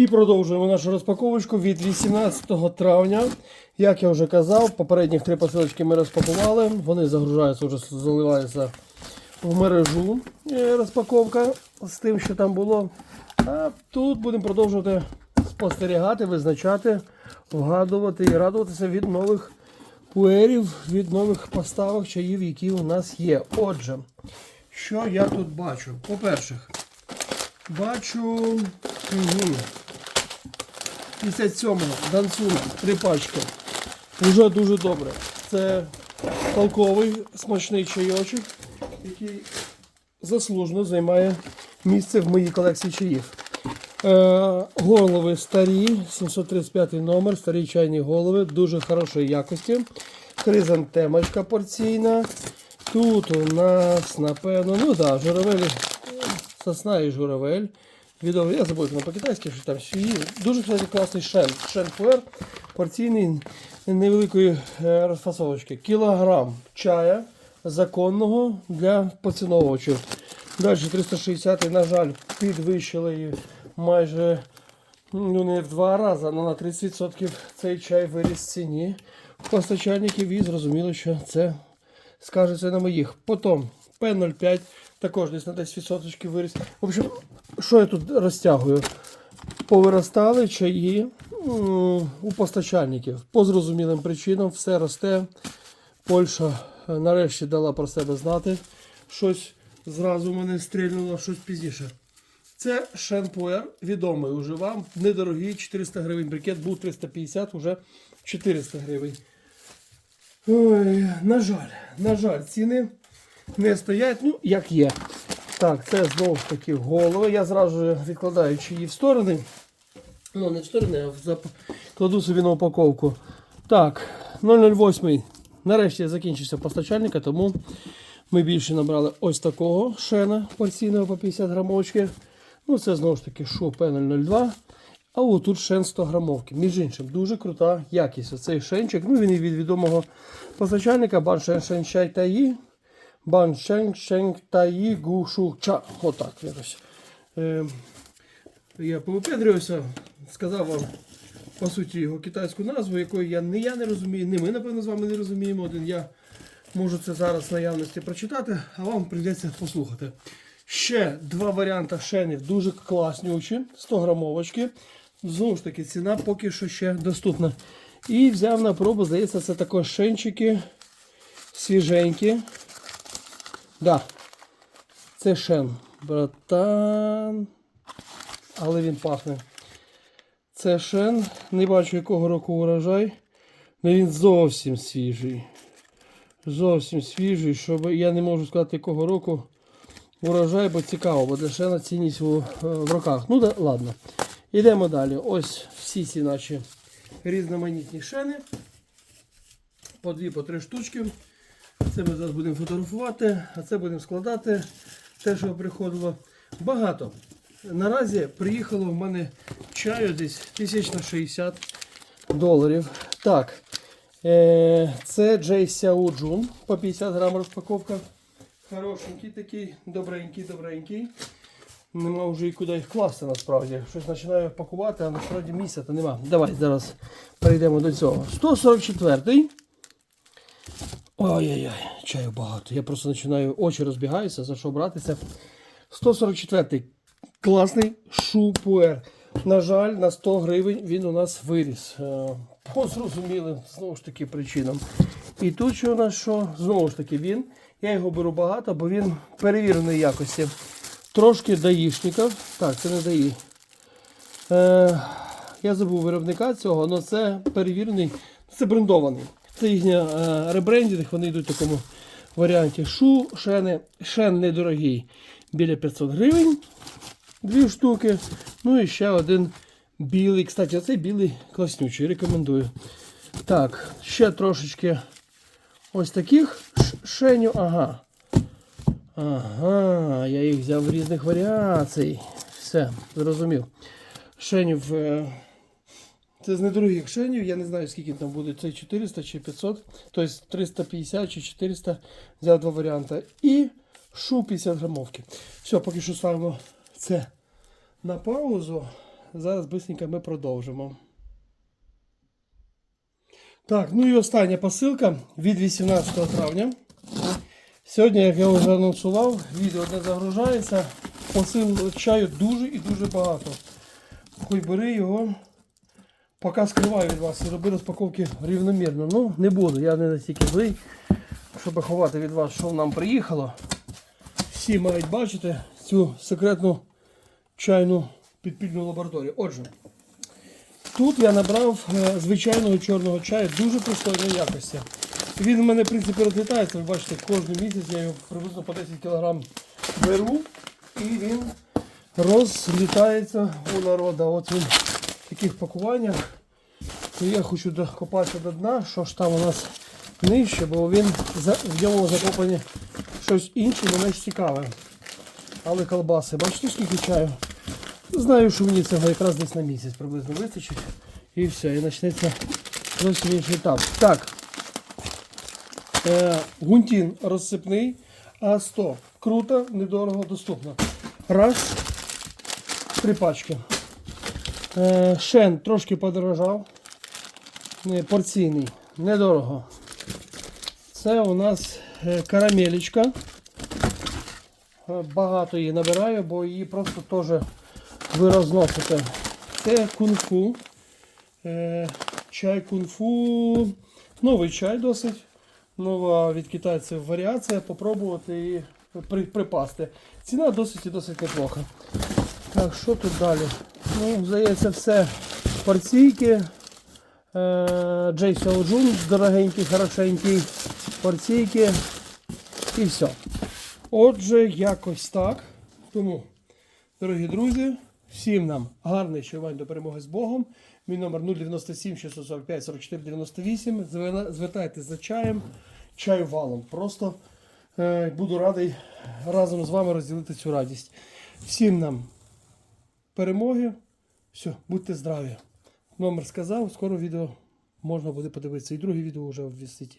І продовжуємо нашу розпаковочку від 18 травня. Як я вже казав, попередніх три посилочки ми розпакували. Вони загружаються, вже заливаються в мережу е, розпаковка з тим, що там було. А тут будемо продовжувати спостерігати, визначати, вгадувати і радуватися від нових пуерів, від нових поставок чаїв, які у нас є. Отже, що я тут бачу? По-перше, бачу. Угу. 57-го Дансуна, три пачки. Уже дуже добре. Це толковий смачний чайочок, який заслужено займає місце в моїй колекції чаїв. Е, голови старі, 735 номер, старі чайні голови, дуже хорошої якості. Хризантемочка порційна. Тут у нас, напевно, ну так, да, журавель, сосна і журавель. Відомо, я забув воно по-китайськи, що там свої. Дуже кстати, класний шен. Шен пуер порційний невеликої е, розфасовочки. Кілограм чая законного для поціновувачів. Далі 360, на жаль, підвищили майже ну, не в два рази, але на 30% цей чай виріс в ціні постачальників і зрозуміло, що це скажеться на моїх. Потім P05 також десь на 10% виріс. В общем, що я тут розтягую? Повиростали чаї у постачальників. По зрозумілим причинам все росте. Польща е, нарешті дала про себе знати. Щось зразу мене стрільнуло, щось пізніше. Це Шенпуер, відомий уже вам. Недорогий, 400 гривень брикет, був 350, уже 400 гривень. Ой, на жаль, на жаль, ціни не стоять, ну, як є. Так, це знову ж таки голови. Я зразу відкладаю чиї в сторони. Ну, не в сторони, а в зап... кладу собі на упаковку. Так, 008. Нарешті закінчився постачальника, тому ми більше набрали ось такого шена порційного по 50 грамовочки. Ну, це знову ж таки шу P002. А отут шен 100 грамовки. Між іншим, дуже крута якість. Оцей шенчик. Ну, він і від відомого постачальника Бан Шен Чай Таї. Бан Шен Шен Таї Гу Шу Ча. Отак якось. Е, я повипедрювався, сказав вам по суті його китайську назву, якої я не я не розумію, не ми, напевно, з вами не розуміємо. Один я можу це зараз в наявності прочитати, а вам прийдеться послухати. Ще два варіанти шенів дуже класнючі, 100 грамовочки. Знову ж таки, ціна поки що ще доступна. І взяв на пробу, здається, це також шенчики свіженькі. Да, це шен. Братан. Але він пахне. Це шен. Не бачу якого року урожай. але він зовсім свіжий. Зовсім свіжий, щоб я не можу сказати якого року урожай, бо цікаво, бо для шена цінність у, е, в руках. Ну да, ладно. Йдемо далі. Ось всі ці наші різноманітні шени. По дві, по три штучки. Це ми зараз будемо фотографувати, а це будемо складати. Те, що приходило. Багато. Наразі приїхало в мене чаю десь тисяч на 60 доларів. Так. Е, це Джей Сяо Джун по 50 грам розпаковка. Хорошенький такий, добренький, добренький. Нема вже і куди їх класти насправді. Щось починаю пакувати, а насправді місця то нема. Давай зараз перейдемо до цього. 144-й. Ой-ой-ой, чаю багато. Я просто починаю, очі розбігаються, за що братися. 144-й. Класний шупуер. На жаль, на 100 гривень він у нас виріс. Е, По зрозумілим, знову ж таки, причинам. І тут що у нас що? Знову ж таки він. Я його беру багато, бо він перевіреної якості. Трошки даїшників. Так, це не даї. Е, я забув виробника цього, але це перевірений, це брендований. Це їхня е, ребрендінг, вони йдуть в такому варіанті. Шу, шени, шен недорогий. Біля 500 гривень. Дві штуки. Ну і ще один білий. Кстати, оцей білий класнючий, рекомендую. Так, ще трошечки ось таких ш- шенів. Ага. Ага, я їх взяв в різних варіацій. Все, зрозумів. Шенів. Це з недорогих шенів, я не знаю, скільки там буде. Це 400 чи 500, тобто 350 чи 400. Взяв два варіанти. І шу 50 грамовки. Все, поки що ставимо це на паузу. зараз бисенько ми продовжимо. Так, ну і остання посилка від 18 травня. Сьогодні, як я вже анонсував, відео не загружається. Посил чаю дуже і дуже багато. Хоч бери його, поки скриваю від вас і роби розпаковки рівномірно. Ну, не буду, я не настільки злий, щоб ховати від вас, що нам приїхало. Всі мають бачити цю секретну чайну підпільну лабораторію. Отже, тут я набрав е, звичайного чорного чаю дуже пристойної якості. Він в мене, в принципі, розлітається. Ви бачите, кожен місяць я його приблизно по 10 кг беру і він розлітається у народа. От він таких пакуваннях. То я хочу докопатися до дна, що ж там у нас нижче, бо він в ньому закопані щось інше, не менш цікаве. Але колбаси, бачите, скільки чаю? Знаю, що мені цього якраз десь на місяць приблизно вистачить. І все, і почнеться зовсім інший етап. Так. Е, гунтін розсипний, а 100. Круто, недорого, доступно. Раз. Три пачки. Е, шен трошки подорожав. Порційний. Недорого. Це у нас е, карамелечка. Е, Багато її набираю, бо її просто теж ви розносите. Це кунг-фу. Чай кунг-фу. Новий чай досить. Нова від китайців варіація. Попробувати і припасти. Ціна досить і досить неплоха. Так, що тут далі? Ну, здається, все порційки. Е, Джей Сяоджун, дорогенький, хорошенький. Порційки. І все. Отже, якось так. Тому, дорогі друзі, всім нам гарний чувань до перемоги з Богом. Мій номер 097 645 44 98. Звер- Звертайтесь за чаєм, чаю валом. Просто е, буду радий разом з вами розділити цю радість. Всім нам перемоги. Все, будьте здраві. Номер сказав, скоро відео можна буде подивитися. І друге відео вже в сеті.